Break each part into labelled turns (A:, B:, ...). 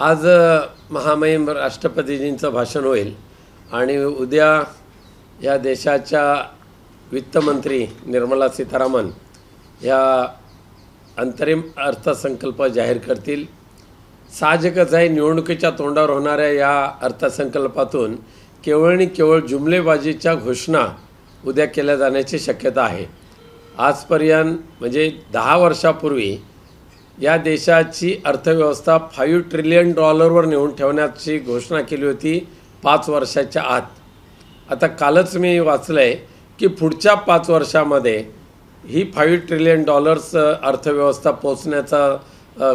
A: आज महामहिम राष्ट्रपतीजींचं भाषण होईल आणि उद्या या देशाच्या वित्तमंत्री निर्मला सीतारामन या अंतरिम अर्थसंकल्प जाहीर करतील. साहजिकच आहे निवडणुकीच्या तोंडावर होणाऱ्या या अर्थसंकल्पातून केवळ आणि केवळ जुमलेबाजीच्या घोषणा उद्या केल्या जाण्याची शक्यता आहे. आजपर्यंत म्हणजे दहा वर्षापूर्वी या देशाची अर्थव्यवस्था फाईव्ह ट्रिलियन डॉलरवर नेऊन ठेवण्याची घोषणा केली होती पाच वर्षाच्या आत. आता कालच मी वाचलं आहे की पुढच्या पाच वर्षामध्ये ही फाईव्ह ट्रिलियन डॉलर्स अर्थव्यवस्था पोचण्याचा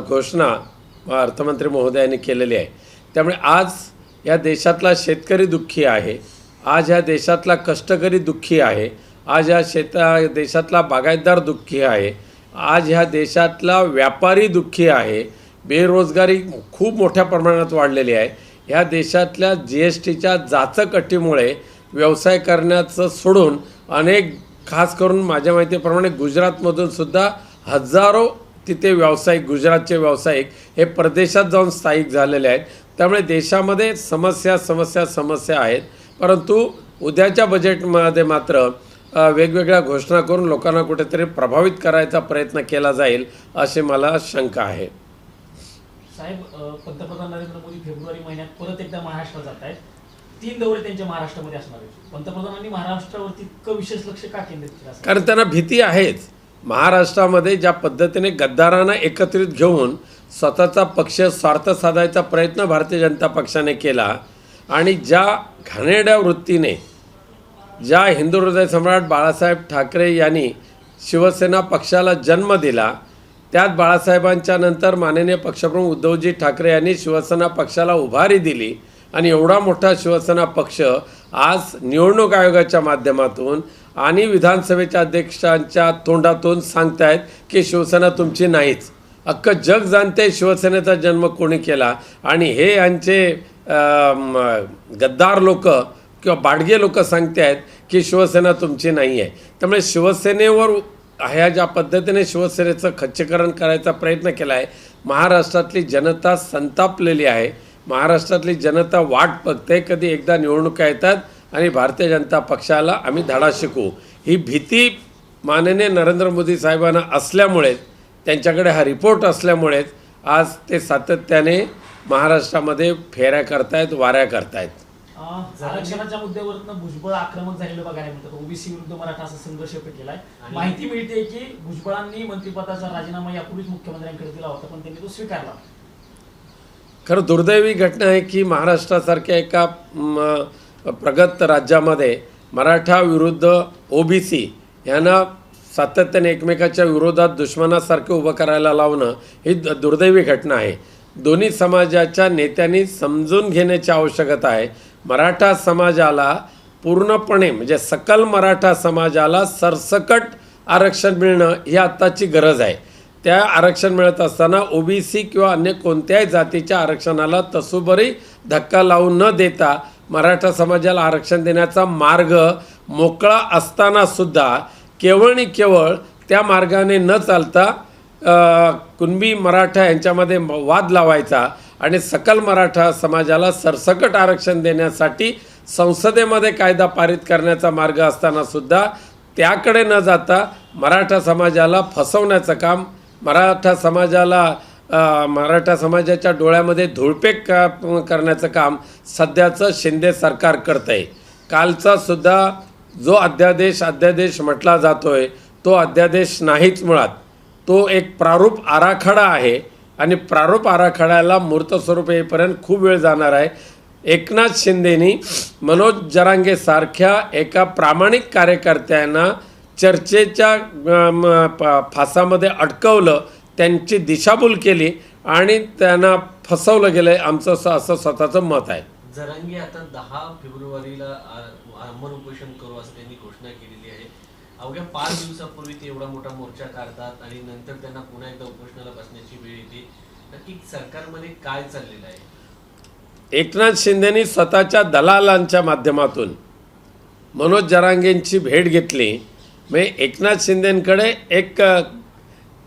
A: घोषणा अर्थमंत्री महोदयांनी केलेली आहे. त्यामुळे आज या देशातला शेतकरी दुःखी आहे. आज ह्या देशातला कष्टकरी दुःखी आहे. आज या शेता देशातला बागायतदार दुःखी आहे. आज ह्या देशातला व्यापारी दुःखी आहे बेरोजगारी खूप मोठ्या प्रमाणात वाढलेली आहे. ह्या देशातल्या जी एस टीच्या जाचक अटीमुळे व्यवसाय करण्याचं सोडून अनेक खास करून माझ्या माहितीप्रमाणे गुजरातमधून सुद्धा हजारो तिथे व्यावसायिक गुजरातचे व्यावसायिक हे परदेशात जाऊन स्थायिक झालेले आहेत. त्यामुळे देशामध्ये समस्या समस्या समस्या आहेत. परंतु उद्याच्या बजेटमध्ये मात्र वेगवेगळ्या घोषणा करून लोकांना कुठेतरी प्रभावित करायचा प्रयत्न केला जाईल अशी मला शंका आहे.
B: साहेब पंतप्रधान नरेंद्र मोदी फेब्रुवारी महिन्यात परत एकदा महाराष्ट्रात जात आहेत. तीन दौरे त्यांच्या महाराष्ट्रामध्ये असणार आहेत. पंतप्रधानांनी महाराष्ट्रावरती इतकं विशेष लक्ष का केंद्रित केलं?
A: कारण त्यांना भीती आहेच. महाराष्ट्रामध्ये ज्या पद्धतीने गद्दारांना एकत्रित घेऊन स्वतःचा पक्ष स्वार्थ साधायचा प्रयत्न भारतीय जनता पक्षाने केला आणि ज्या घाणेरड्या वृत्तीने ज्या हिंदू हृदय सम्राट बाळासाहेब ठाकरे यांनी शिवसेना पक्षाला जन्म दिला त्यात बाळासाहेबांच्या नंतर माननीय पक्षप्रमुख उद्धवजी ठाकरे यांनी शिवसेना पक्षाला उभारी दिली आणि एवढा मोठा शिवसेना पक्ष आज निवडणूक आयोगाच्या माध्यमातून आणि विधानसभेच्या अध्यक्षांच्या तोंडातून सांगतायत की शिवसेना तुमची नाहीच. अख्खं जग जाणते शिवसेनेचा जन्म कोणी केला आणि हे यांचे गद्दार लोक किंवा बाडगे लोक सांगते आहेत की शिवसेना तुमची नाही आहे. त्यामुळे शिवसेनेवर ह्या ज्या पद्धतीने शिवसेनेचं खच्चीकरण करायचा प्रयत्न केला आहे महाराष्ट्रातली जनता संतापलेली आहे. महाराष्ट्रातली जनता वाट बघते कधी एकदा निवडणुका येतात आणि भारतीय जनता पक्षाला आम्ही धडा शिकू. ही भीती माननीय नरेंद्र मोदी साहेबांना असल्यामुळेच त्यांच्याकडे हा रिपोर्ट असल्यामुळेच आज ते सातत्याने महाराष्ट्रामध्ये फेऱ्या करतायत वाऱ्या करतायत.
B: आरक्षणाच्या मुद्द्यावरनं भुजबळ आक्रमक झालेलं बघायला मिळतं. ओबीसी विरुद्ध मराठा असा संघर्ष पेटलेला आहे माहिती मिळते की भुजबळांनी मंत्रिपदाचा राजीनामा यापूर्वीच मुख्यमंत्र्यांकडे दिला होता पण त्यांनी तो स्वीकारला.
A: खरं दुर्दैवी घटना आहे की महाराष्ट्रासारख्या एका प्रगत राज्यामध्ये मराठा विरुद्ध ओबीसी यांना सातत्याने एकमेकाच्या विरोधात दुश्मनासारखे उभं करायला लावणं ही दुर्दैवी घटना आहे. दोन्ही समाजाच्या नेत्यांनी समजून घेण्याची आवश्यकता आहे. मराठा समाजाला पूर्णपणे म्हणजे सकल मराठा समाजाला सरसकट आरक्षण मिळणं ही आत्ताची गरज आहे. त्या आरक्षण मिळत असताना ओबीसी किंवा अन्य कोणत्याही जातीच्या आरक्षणाला तसुबरी धक्का लावून न देता मराठा समाजाला आरक्षण देण्याचा मार्ग मोकळा असताना सुद्धा केवळ आणि केवळ त्या मार्गाने न चालता कुणबी मराठा यांच्यामध्ये वाद लावायचा आणि सकल मराठा समाजाला सरसकट आरक्षण देण्यासाठी संसदेमध्ये कायदा पारित करण्याचा मार्ग असताना सुद्धा त्याकडे न जाता मराठा समाजाला फसवण्याचं काम मराठा समाजाला मराठा समाजाच्या डोळ्यामध्ये धुळपेक का करण्याचं काम सध्याचं शिंदे सरकार करतं आहे कालचा सुद्धा जो अध्यादेश अध्यादेश म्हटला जातो आहे तो अध्यादेश नाहीच मुळात. तो एक प्रारूप आराखडा आहे. आणि प्रारूप आराखड्याला मूर्त स्वरूप येईपर्यंत खूप वेळ जाणार आहे. एकनाथ शिंदेनी मनोज जरांगे सारख्या एका प्रामाणिक कार्यकर्त्यांना चर्चेच्या फासामध्ये अडकवलं त्यांची दिशाभूल केली आणि त्यांना फसवलं गेलं आहे आमचं असं असं स्वतःचं मत आहे.
C: जरांगे आता दहा फेब्रुवारीला अमर उपोषण करू असं त्यांनी घोषणा केलेली आहे. अवघ्या पाच दिवसापूर्वी ते एवढा मोठा मोर्चा काढतात आणि नंतर त्यांना पुन्हा एकदा उपोषणाला बसण्याची वेळ येते. नक्की सरकारमध्ये काय चाललेलं आहे?
A: एकनाथ शिंदेनी स्वतःच्या दलालांच्या माध्यमातून मनोज जरांगेंची भेट घेतली. म्हणजे एकनाथ शिंदेंकडे एक अ,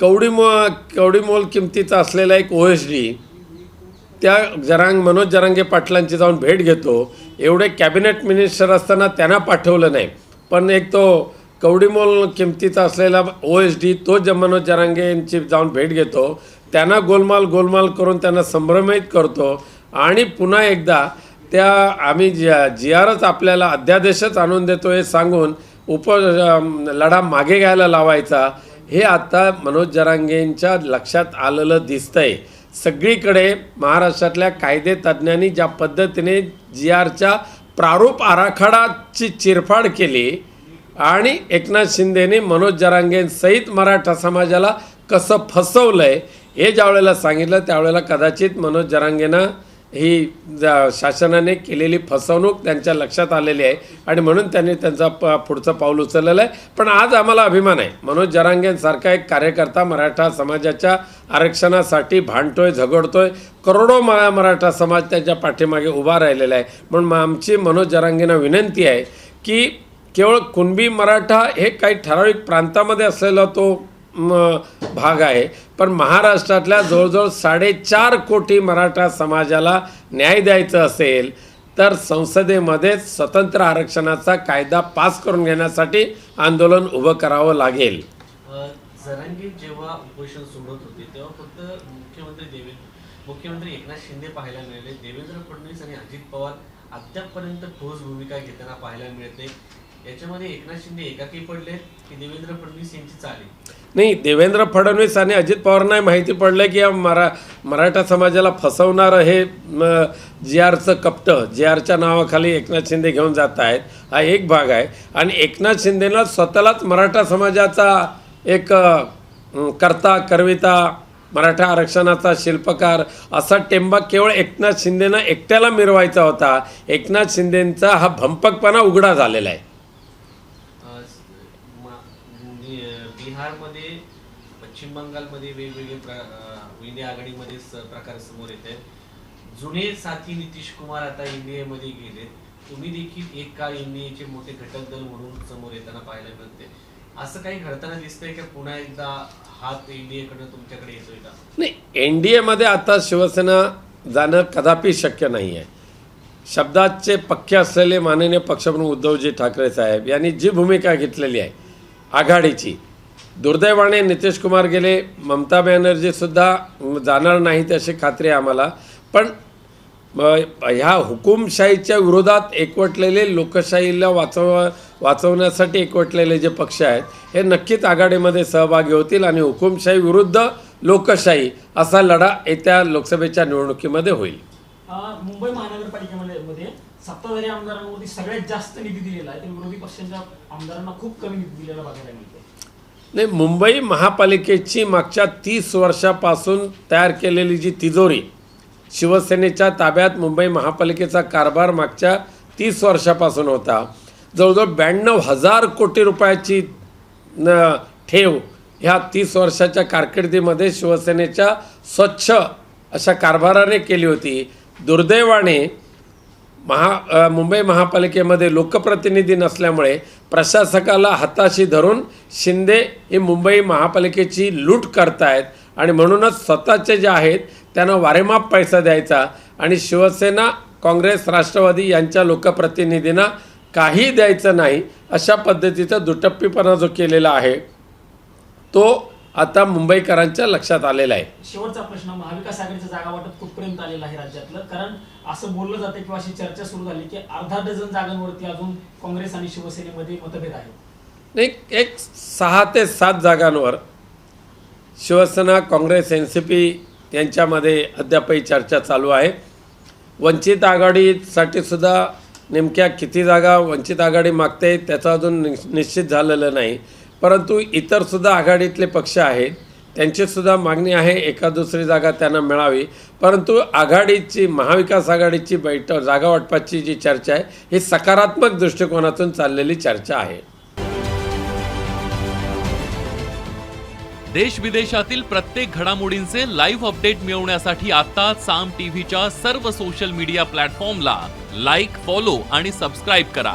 A: कवडी मो कवडी मोल किमतीचा असलेला एक ओ एस डी त्या जरांग मनोज जरांगे पाटलांची जाऊन भेट घेतो. एवढे कॅबिनेट मिनिस्टर असताना त्यांना पाठवलं नाही. पण एक तो कवडीमोल किमतीचा असलेला ओ एस डी तो ज मनोज जरांगे यांची जाऊन भेट घेतो. त्यांना गोलमाल गोलमाल करून त्यांना संभ्रमित करतो. आणि पुन्हा एकदा त्या आम्ही जी जी आरच आपल्याला अध्यादेशच आणून देतो हे सांगून उप लढा मागे घ्यायला लावायचा. हे आता मनोज जरांगेंच्या लक्षात आलेलं दिसतंय. सगळीकडे महाराष्ट्रातल्या कायदे तज्ज्ञांनी ज्या पद्धतीने जी आरच्या प्रारूप आराखडाची चिरफाड केली आणि एकनाथ शिंदेने मनोज जरांगेंसहित मराठा समाजाला कसं फसवलं आहे हे ज्या वेळेला सांगितलं त्यावेळेला कदाचित मनोज जरांगेनं ही ज- शासनाने केलेली फसवणूक त्यांच्या लक्षात आलेली आहे आणि म्हणून त्यांनी त्यांचा प पुढचं पाऊल उचललेलं आहे. पण आज आम्हाला अभिमान आहे. मनोज जरांगेंसारखा एक कार्यकर्ता मराठा समाजाच्या आरक्षणासाठी भांडतोय झगडतोय. करोडो मरा मराठा समाज त्याच्या पाठीमागे उभा राहिलेला आहे. म्हणून मग आमची मनोज जरांगेंना विनंती आहे की केवळ कुणबी मराठा हे काही ठराविक प्रांतामध्ये असलेला तो भाग आहे. पण महाराष्ट्रातल्या जवळजवळ साडेचार कोटी मराठा समाजाला न्याय द्यायचा असेल तर संसदेमध्ये स्वतंत्र आरक्षणाचा कायदा पास करून घेण्यासाठी आंदोलन उभं करावं लागेल.
C: अ, जरांगे जेव्हा उपोषण सोडत होते तेव्हा फक्त मुख्यमंत्री देवेंद्र मुख्यमंत्री एकनाथ शिंदे पाहायला मिळाले. देवेंद्र फडणवीस आणि अजित पवार अद्यापपर्यंत ठोस भूमिका घेताना पाहायला मिळते. याच्यामध्ये एकनाथ शिंदे एकाकी पडले की देवेंद्र फडणवीस यांची चाली?
A: नाही देवेंद्र फडणवीस आणि अजित पवारांना माहिती पडलं की या मरा मराठा समाजाला फसवणारं हे जी आरचं कपटं जी आरच्या नावाखाली एकनाथ शिंदे घेऊन जात आहेत. हा एक भाग आहे. आणि एकनाथ शिंदेला स्वतःलाच मराठा समाजाचा एक कर्ता कर्विता करविता मराठा आरक्षणाचा शिल्पकार असा टेंबा केवळ एकनाथ शिंदेनं एकट्याला मिरवायचा होता. एकनाथ शिंदेंचा हा भंपकपणा उघडा झालेला आहे
C: अ, स- मा- नि- बिहारमध्ये पश्चिम बंगालमध्ये वेगवेगळे प्र इंडिया आघाडीमध्ये प्रकार समोर येत आहेत. जुने साथी नितीश कुमार आता एनडीएमध्ये गेले. तुम्ही देखील एक काळ एनडीएचे मोठे घटक दल म्हणून समोर येताना पाहायला मिळते. असं काही घडताना दिसतंय की पुन्हा एकदा हात एनडीएकडनं तुमच्याकडे येतोय का?
A: नाही एन डी एमध्ये आता शिवसेना जाणं कदापि शक्य नाही आहे. शब्दाचे पक्के असलेले माननीय पक्षप्रमुख उद्धवजी ठाकरे साहेब यांनी जी भूमिका घेतलेली आहे आघाडीची दुर्दैवाने नितीश कुमार गेले. ममता बॅनर्जीसुद्धा जाणार नाहीत अशी खात्री आम्हाला. पण ह्या हुकुमशाहीच्या विरोधात एकवटलेले लोकशाहीला वाचव वाचवण्यासाठी एकवटलेले जे पक्ष आहेत हे नक्कीच आघाडीमध्ये सहभागी होतील आणि हुकुमशाही विरुद्ध लोकशाही असा लढा येत्या लोकसभेच्या निवडणुकीमध्ये होईल.
B: मुंबई महानगरपालिकेमध्ये सत्ताधारी आमदारांवरती सगळ्यात जास्त निधी दिलेला आहे. तर विरोधी पक्षांच्या आमदारांना खूप कमी निधी दिलेला बघायला मिळतो
A: नाही मुंबई महापालिकेची मागच्या तीस वर्षापासून तयार केलेली जी तिजोरी शिवसेनेच्या ताब्यात मुंबई महापालिकेचा कारभार मागच्या तीस वर्षापासून होता. जवळजवळ ब्याण्णव हजार कोटी रुपयाची न ठेव ह्या तीस वर्षाच्या कारकिर्दीमध्ये शिवसेनेच्या स्वच्छ अशा कारभाराने केली होती. दुर्दैवाने महा मुंबई महापालिकेमध्ये लोकप्रतिनिधी नसल्यामुळे प्रशासकाला हाताशी धरून शिंदे ही मुंबई महापालिकेची लूट करतायत आणि म्हणूनच स्वतःचे जे आहेत त्यांना वारेमाप पैसा द्यायचा आणि शिवसेना काँग्रेस राष्ट्रवादी यांच्या लोकप्रतिनिधींना काही द्यायचं नाही अशा पद्धतीचा दुटप्पीपणा जो केलेला आहे तो आता मुंबईकरांच्या लक्षात आलेला आहे.
B: शेवटचा प्रश्न महाविकास आघाडीचं जागा वाटप कुठपर्यंत आलेलं आहे राज्यातलं? कारण असं बोललं जातं किंवा अशी चर्चा सुरू झाली की अर्धा डझन जागांवरती अजून काँग्रेस आणि शिवसेनेमध्ये मतभेद आहेत.
A: एक एक सहा ते सात जागांवर Shiv Sena Congress N C P यांच्यामध्ये अद्यापही चर्चा चालू आहे. वंचित आघाडीसाठी सुद्धा नेमक्या किती जागा वंचित आघाडी मागते त्याचं अजून निश्चित झालेलं नाही. परंतु इतरसुद्धा आघाडीतले पक्ष आहेत त्यांचीसुद्धा मागणी आहे एका दुसरी जागा त्यांना मिळावी. परंतु आघाडीची महाविकास आघाडीची बैठक जागा वाटपाची जी चर्चा आहे ही सकारात्मक दृष्टिकोनातून चाललेली चर्चा आहे.
D: देश विदेशातील प्रत्येक घडामोडींचे लाईव्ह अपडेट मिळवण्यासाठी आता साम टीव्हीच्या सर्व सोशल मीडिया प्लॅटफॉर्मला लाईक फॉलो आणि सबस्क्राईब करा.